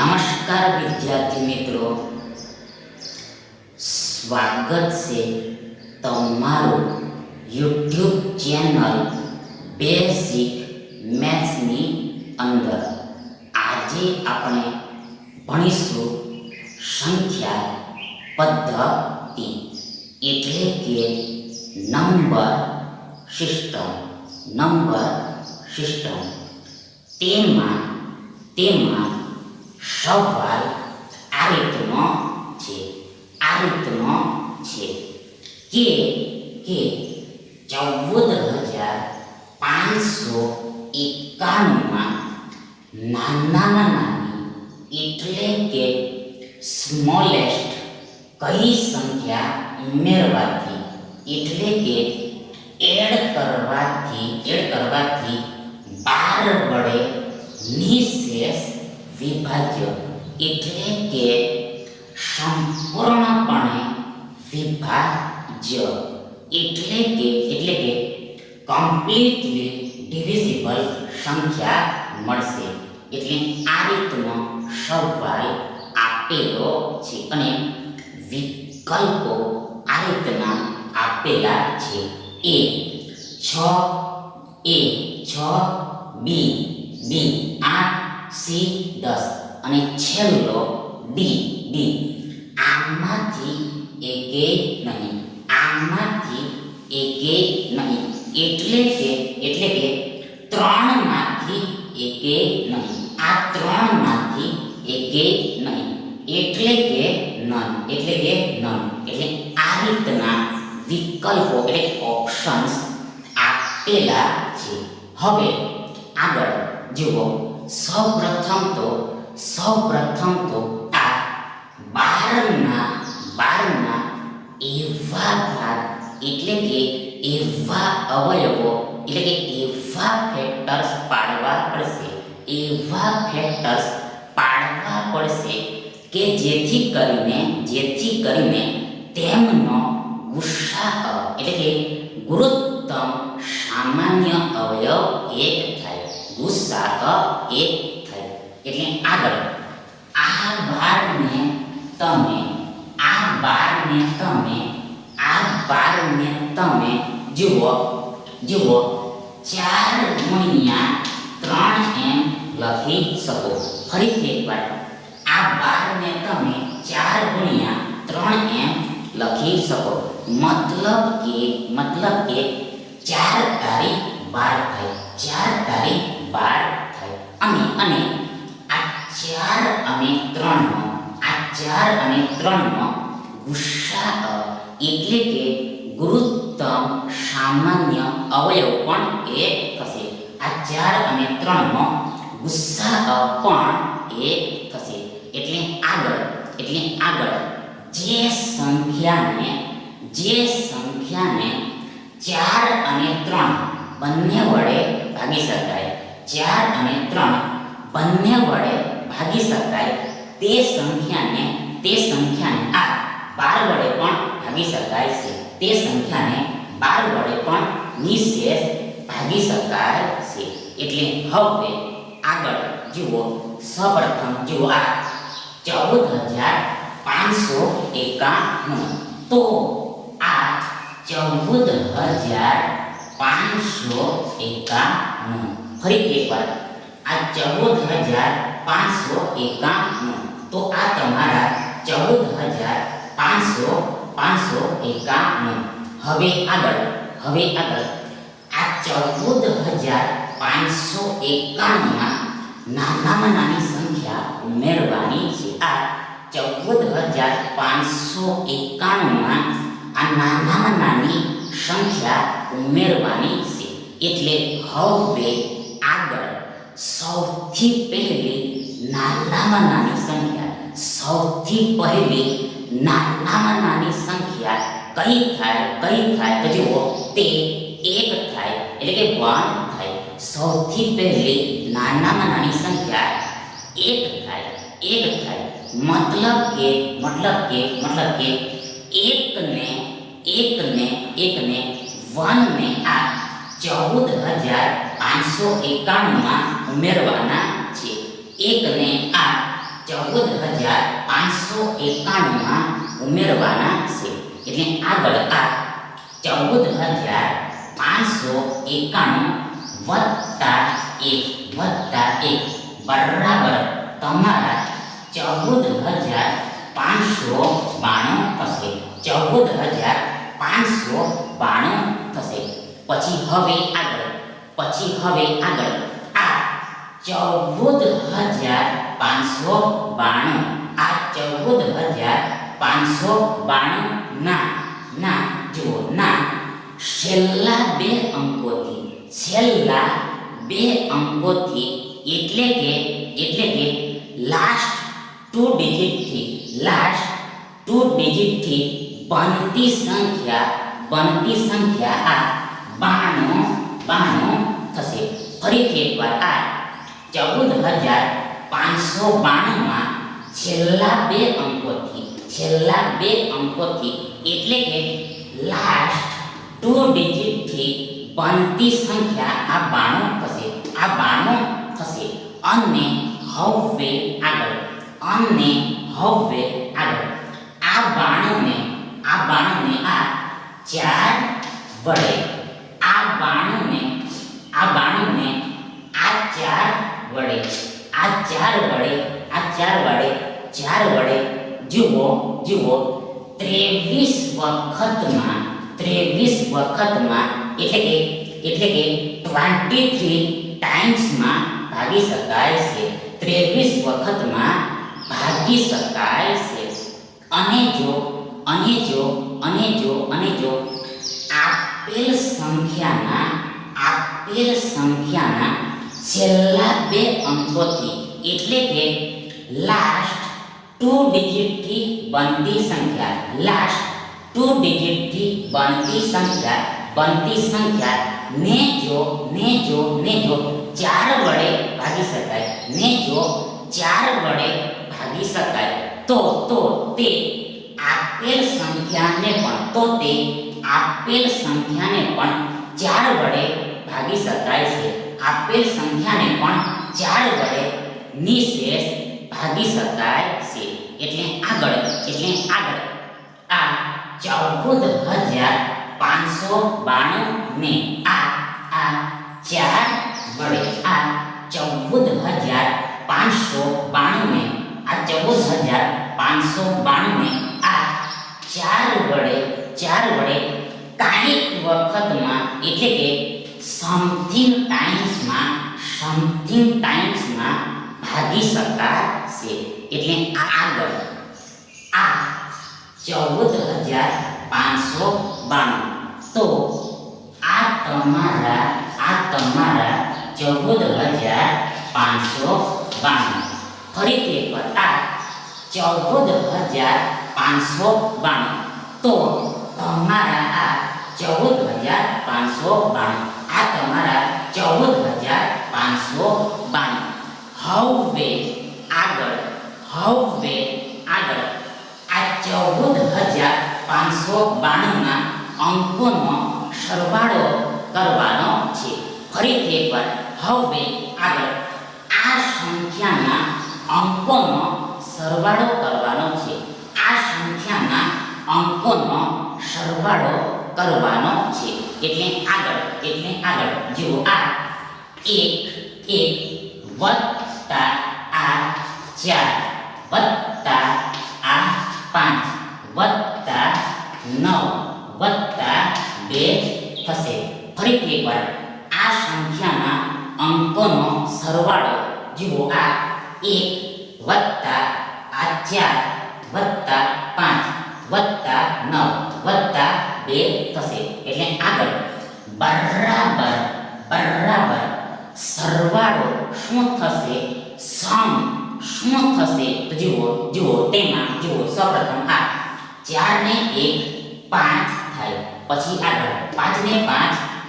નમસ્કાર વિદ્યાર્થી મિત્રો સ્વાગત છે તમારું યુટ્યુબ ચેનલ બેઝિક મેથ્સની અંદર આજે આપણે ભણીશું સંખ્યા પદ્ધતિ એટલે કે નંબર સિસ્ટમ નંબર સિસ્ટમ તેમાં તેમાં સવાલ આ રીતનો છે આ રીતનો છે કે કે ચૌદ હજાર પાંચસો એકાણુંમાં નાના નાની એટલે કે સ્મોલેસ્ટ કઈ સંખ્યા ઉમેરવાથી એટલે કે એડ કરવાથી એડ કરવાથી બાર વડે નિશેષ વિભાજ્ય એટલે કે સંપૂર્ણપણે વિભાજ્ય એટલે કે એટલે કે કમ્પ્લીટલી ડિવિઝિબલ સંખ્યા મળશે એટલે આ રીતનો સવાલ આપેલો છે અને વિકલ્પો આ રીતના આપેલા છે એ છ એ છ બી બી આઠ સી દસ અને છેલ્લો ડી ડી આમાંથી એકે નહીં આમાંથી એકે નહીં એટલે કે એટલે કે ત્રણમાંથી એકે નહીં આ ત્રણમાંથી એકે નહીં એટલે કે નન એટલે કે નન એટલે આ રીતના વિકલ્પો એટલે ઓપ્શન્સ આપેલા છે હવે આગળ જુઓ सर्वप्रथम तो सर्वप्रथम आप कारणना कारणना इफात એટલે કે ઇફા અવયવો એટલે કે ઇફા ફેક્ટર પાડવા પડશે ઇફા ફેક્ટર પાડવા પડશે કે જેથી કરીને જેથી કરીને તેમનો ગુરુતમ એટલે કે ગુરુતમ સામાન્ય અવયવ એક उसका 1 था એટલે આગળ આ ભાર મે તમને આ ભાર મે તમને આ ભાર મે તમને જોવો જોવો 4 * 3m લખી શકો ફરી એકવાર આ ભાર મે તમને 4 * 3m લખી શકો મતલબ કે મતલબ કે 4 तारी बार થાય 4 तारी બાર થાય અને અને આ ચાર અને ત્રણનો આ ચાર અને ત્રણનો ગુસ્સા એટલે કે ગુરુત્તમ સામાન્ય અવયવ પણ એક થશે આ ચાર અને ત્રણનો ગુસ્સા પણ એક થશે એટલે આગળ એટલે આગળ જે સંખ્યાને જે સંખ્યાને ચાર અને ત્રણ બંને વડે ભાગી શકાય चार त्र बड़े भागी सकता है ते संख्या ने ते संख्या ने आ बार वड़े पण भागी सकता है से ते संख्या ने बार वड़े पण निशेष भागी सकता है से એટલે હવે આગળ જુઓ સૌપ્રથમ જુઓ આ 14591 તો આ 14591 ફરી એકવાર આ ચૌદ હજાર પાંચસો એકાણું તો આ તમારા ચૌદ હજાર પાંચસો પાંચસો એકાણું હવે આગળ હવે આગળ આ ચૌદ હજાર પાંચસો એકાણુંમાં નાનામાં નાની સંખ્યા ઉમેરવાની છે આ ચૌદ હજાર પાંચસો એકાણુંમાં આ નાનામાં નાની સંખ્યા ઉમેરવાની છે એટલે હવે સૌથી પહેલે નાનામાં નાની સંખ્યા સૌથી પહેલે નાનામાં નાની સંખ્યા કઈ થાય કઈ થાય તો જુઓ તે એક થાય એટલે કે વન થાય સૌથી પહેલે નાનામાં નાની સંખ્યા એક થાય એક થાય મતલબ કે મતલબ કે મતલબ કે એકને એકને એકને વનને આ ચૌદ હજાર પાંચસો એકાણુંમાં ઉમેરવાના છે એકને આ ચૌદ હજાર પાંચસો એકાણુંમાં ઉમેરવાના છે એટલે આગળ આ ચૌદ હજાર પાંચસો એકાણું વત્તા એક વત્તા એક બરાબર તમારા ચૌદ હજાર પાંચસો બાણું થશે ચૌદ હજાર પાંચસો બાણું થશે પછી હવે આગળ પછી હવે આગળ આ ચૌદ હજાર પાંચસો બાણું આ ચૌદ હજાર પાંચસો બાણું ના ના જુઓ ના છેલ્લા બે અંકોથી છેલ્લા બે અંકોથી એટલે કે એટલે કે લાસ્ટ ટુ ડિજિટથી લાસ્ટ ટુ ડિજિટથી બનતી સંખ્યા બનતી સંખ્યા આ બાણું બાણું ફરીથી એકવાર આ ચૌદ હજાર પાંચસો બાણુંમાં છેલ્લા બે અંકોથી છેલ્લા બે અંકોથી એટલે કે લાસ્ટ ટુ ડિજિટથી બનતી સંખ્યા આ બાણું થશે આ બાણું થશે અને હવે આગળ અને હવે આગળ આ બાણુંને આ બાણુંને આ ચાર વડે ચાર વડે ચાર વડે જુઓ જુઓ ત્રેવીસ વખતમાં ત્રેવીસ વખતમાં એટલે કે એટલે કે ટ્વેન્ટી થ્રી ટાઈમ્સમાં ભાગી શકાય છે ત્રેવીસ વખતમાં ભાગી શકાય છે અને જો અને જો અને જો અને જો આપેલ સંખ્યાના આપેલ સંખ્યાના છેલ્લા બે અંકોથી એટલે કે लास्ट टू डिजिट की बंती संख्या लास्ट टू डिजिट की बंती संख्या बंती संख्या ने जो ने जो ने जो चार વડે भागी શકાય নে જો ચાર વડે ભાગી શકાય તો તો તે આપેલ સંખ્યાને વડે તો તે આપેલ સંખ્યાને વડે ચાર વડે ભાગી શકાય છે આપેલ સંખ્યાને પણ ચાર વડે નિશેષ ભાગી શકાય છે એટલે આગળ એટલે આગળ આ ચૌદ હજાર પાંચસો બાણું ને આ આ ચાર વડે આ ચૌદ હજાર પાંચસો બાણું ને આ ચૌદ હજાર પાંચસો બાણું ને આ ચાર વડે ચાર વડે કાંઈક વખતમાં એટલે કે સમથિંગ ટાઈમ્સમાં સમથિંગ ટાઈમ્સમાં ભાગી શકતા છે એટલે આગળ આ ચૌદ હજાર પાંચસો બાણું તો આ તમારા આ તમારા ચૌદ હજાર પાંચસો બાણું ફરીથી એકવાર આ ચૌદ હજાર પાંચસો બાણું તો તમારા આ ચૌદ હજાર પાંચસો બાણું આ તમારા ચૌદ હજાર પાંચસો બાણું હવે આગળ હવે આગળ આ ચૌદ હજાર પાંચસો બાણુંના અંકોનો સરવાળો કરવાનો છે ફરીથી એકવાર હવે આગળ આ સંખ્યાના અંકોનો સરવાળો કરવાનો છે આ સંખ્યાના અંકોનો સરવાળો કરવાનો છે એટલે આગળ એટલે આગળ જુઓ આ એક એક વત્તા વત્તા આ ચાર વત્તા આ પાંચ વત્તા નવ વત્તા બે થશે ફરીથી એકવાર આ સંખ્યાના અંકોનો સરવાળો જુઓ આ એક વત્તા આ ચાર વત્તા પાંચ વત્તા નવ વત્તા બે થશે એટલે આગળ બરાબર થશે તો જુઓ જુઓ તેમાં જુઓ સૌપ્રથમ આ 4 ને 1 5 થાય પછી આગળ 5 ને 5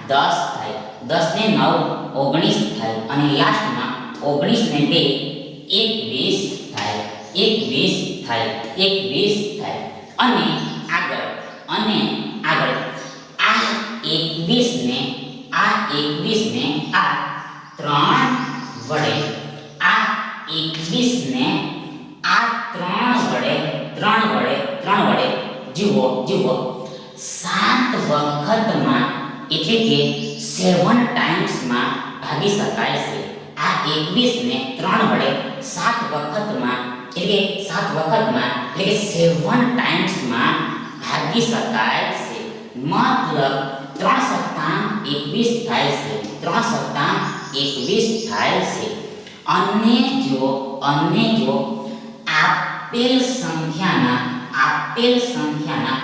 10 થાય 10 ને 9 19 થાય અને લાસ્ટમાં 19 ને 2 21 થાય 21 થાય 21 થાય અને આગળ અને આગળ આ 21 ને આ 21 ને આ 3 વડે सेवन टाइम्स में भागि सकता है आ 21 में 3 बड़े 7 વખતમાં એટલે 7 વખતમાં એટલે 7 टाइम्स માં ભાગી સકતા હે મતલબ 3 સપ્તાહ 21 થાય છે 3 સપ્તાહ 21 થાય છે અન્ય જો અન્ય જો આપ બે સંખ્યાના આપેલ સંખ્યાના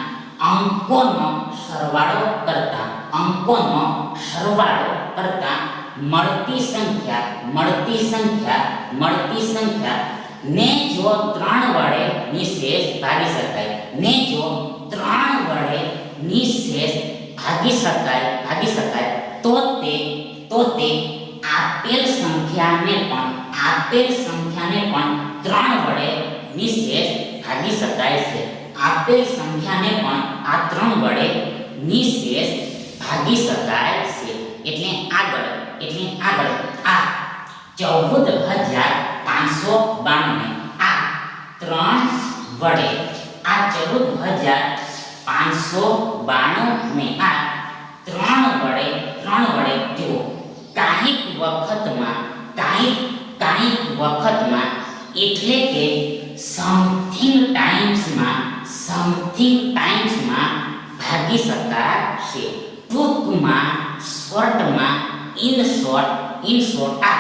આપકો સરવાળો કરતા અંકોનો સરવાળો કરતા મળતી સંખ્યા મળતી સંખ્યા મળતી સંખ્યા ને જો ત્રણ વડે નિશેષ ભાગી શકાય ને જો ત્રણ વડે નિશેષ ભાગી શકાય ભાગી શકાય તો તે તો તે આપેલ સંખ્યાને પણ આપેલ સંખ્યાને પણ ત્રણ વડે નિશેષ ભાગી શકાય છે આપેલ સંખ્યાને પણ આ ત્રણ વડે નિશેષ ભાગી શકાય છે એટલે આગળ એટલે આગળ આ ચૌદ હજાર પાંચસો બાણું આ ત્રણ વડે આ ચૌદ હજાર પાંચસો બાણું ને આ ત્રણ વડે ત્રણ વડે જુઓ કાંઈક વખતમાં કાંઈક કાંઈક વખતમાં એટલે કે સમથિંગ ટાઈમ્સમાં સમથિંગ ટાઈમ્સમાં ભાગી શકાશે टूंकमा शॉर्टमा इन शॉर्ट इन शॉर्ट आ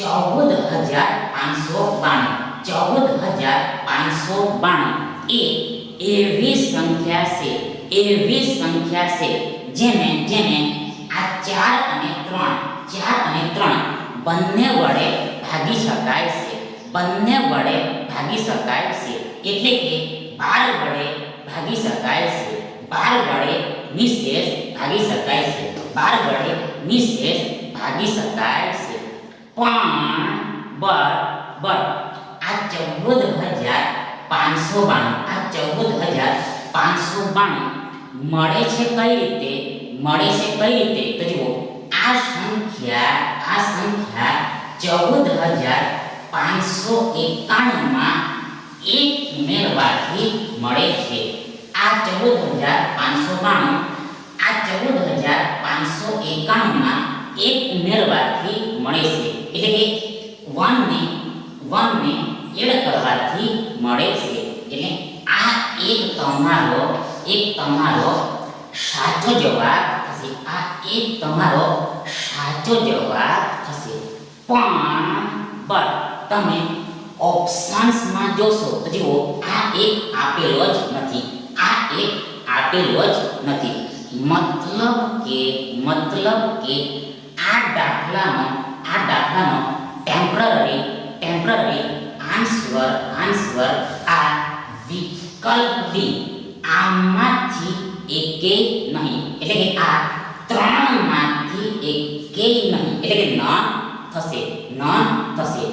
चौदह हजार पांच सौ बाण चौदह हजार पांच सौ बाण ए एवी संख्या से एवी संख्या से जेने जेने आ चार अने चार अने बन्ने वड़े भागी सकाय से बन्ने वड़े भागी सकाय से એટલે કે 12 વડે ભાગી શકાય છે 12 વડે નિશેષ ભાગી શકાય છે બાર વડે નિશેષ ભાગી શકાય છે પણ બળ બળ આ ચૌદ હજાર પાંચસો બાણું આ ચૌદ હજાર પાંચસો બાણું મળે છે કઈ રીતે મળે છે કઈ રીતે તો જુઓ આ સંખ્યા આ સંખ્યા ચૌદ હજાર પાંચસો એકાણુંમાં એક ઉમેરવાથી મળે છે આ જે હોય હોય 590 આ જે હોય 2551 માં એક ઉનરવાતી મણે છે એટલે 1 વી 1 વી એને પરહતી મળે છે એટલે આ એક તમારો એક તમારો સાજો જવાબ કે આ એક તમારો સાજો જવાબ થશે પોમ બ તમે ઓપ્શન્સ માં જોજો તેવો આ એક આપેલ જ નથી આ એક આપેલો જ નથી મતલબ કે મતલબ કે આ દાખલાનો આ દાખલાનો ટેમ્પરરી ટેમ્પરરી આન્સર આન્સર આ વિકલ્પ ડી આમાંથી એકે નહીં એટલે કે આ ત્રણમાંથી એકે નહીં એટલે કે નોન થશે નોન થશે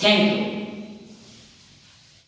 થેન્ક યુ